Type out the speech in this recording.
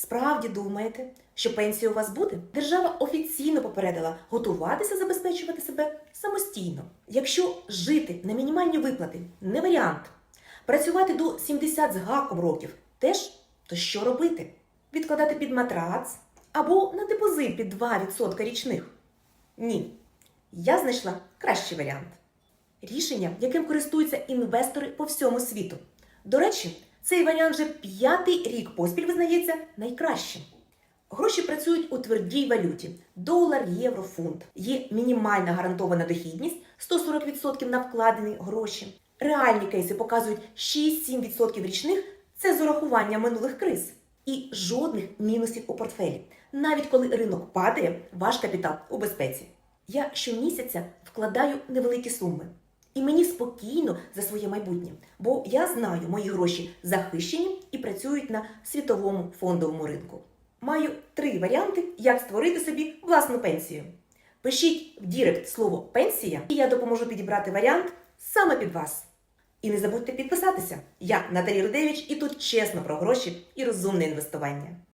справді думаєте, що пенсія у вас буде? Держава офіційно попередила готуватися забезпечувати себе самостійно. Якщо жити на мінімальні виплати не варіант, працювати до 70 з гаком років теж, то що робити? Відкладати під матрац або на депозит під 2% річних? Ні. Я знайшла кращий варіант. Рішення, яким користуються інвестори по всьому світу. До речі, цей варіант вже п'ятий рік поспіль визнається найкращим. Гроші працюють у твердій валюті: долар, євро, фунт. Є мінімальна гарантована дохідність 140% на вкладені гроші. Реальні кейси показують 6-7% річних це з урахуванням минулих криз. І жодних мінусів у портфелі. Навіть коли ринок падає, ваш капітал у безпеці. Я щомісяця вкладаю невеликі суми. І мені спокійно за своє майбутнє, бо я знаю, мої гроші захищені і працюють на світовому фондовому ринку. Маю три варіанти, як створити собі власну пенсію. Пишіть в Дірект слово пенсія, і я допоможу підібрати варіант саме під вас. І не забудьте підписатися. Я Наталі Рудевич, і тут чесно про гроші і розумне інвестування.